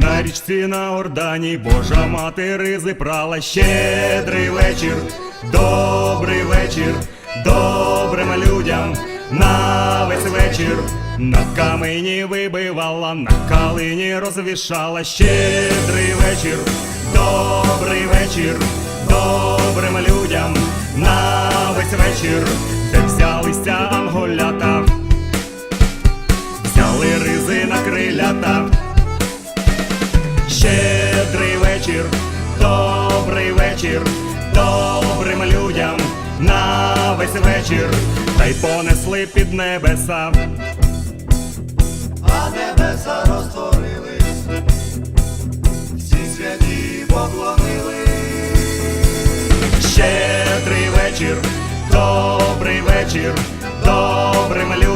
річці на Ордані Божа мати ризи прала щедрий вечір, добрий вечір, добрим людям на весь вечір. На камені вибивала, на калині розвішала щедрий вечір, добрий вечір, добрим людям на весь вечір, де взялися анголята, взяли ризи на крилята. Щедрий вечір, добрий вечір, добрим людям на весь вечір, та й понесли під небеса. а небеса розтворились, всі святі поклонились. Щедрий вечір, добрий вечір, добрим людям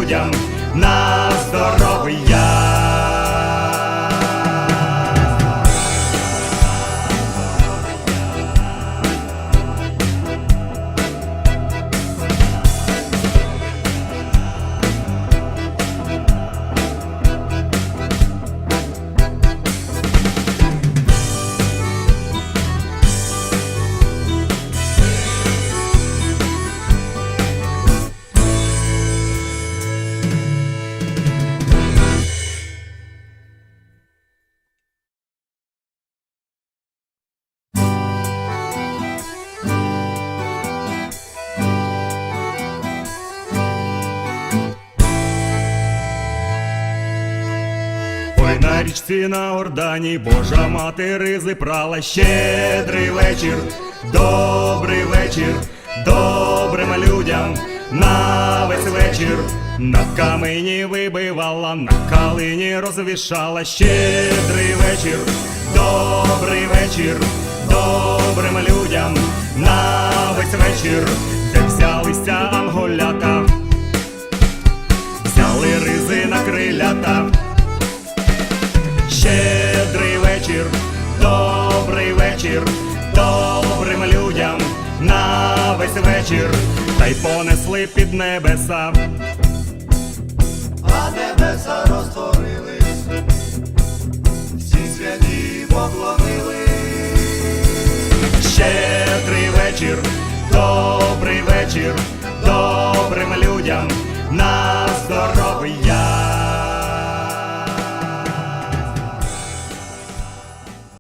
річці на Ордані Божа мати ризи щедрий вечір, добрий вечір, добрим людям на весь вечір. На камені вибивала, на калині розвішала. Щедрий вечір, добрий вечір, добрим людям на весь вечір, вечір, добрий вечір, добрим людям на весь вечір, та й понесли під небеса, а небеса розтворились, всі святі поклонились. Щедрий вечір, добрий вечір, добрим людям. на